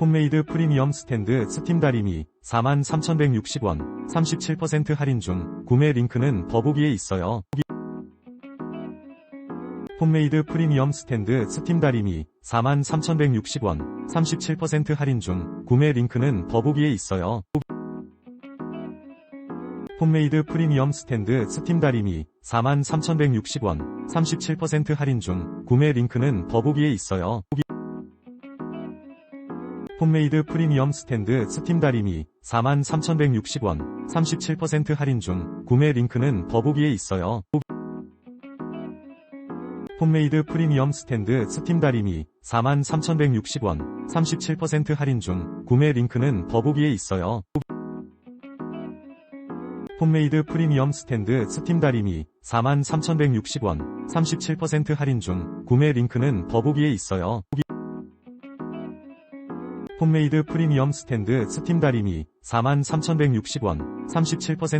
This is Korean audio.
홈메이드 프리미엄 스탠드 스팀 다리미 43,160원 37% 할인 중 구매 링크는 더보기에 있어요. 홈메이드 프리미엄 스탠드 스팀 다리미 43,160원 37% 할인 중 구매 링크는 더보기에 있어요. 홈메이드 프리미엄 스탠드 스팀 다리미 43,160원 37% 할인 중 구매 링크는 더보기에 있어요. 홈메이드 프리미엄 스탠드 스팀 다리미 43,160원 37% 할인 중 구매 링크는 더보기에 있어요. 홈메이드 프리미엄 스탠드 스팀 다리미 43,160원 37% 할인 중 구매 링크는 더보기에 있어요. 홈메이드 프리미엄 스탠드 스팀 다리미 43,160원 37% 할인 중 구매 링크는 더보기에 있어요. 홈메이드 프리미엄 스탠드 스팀 다리미 43,160원 37%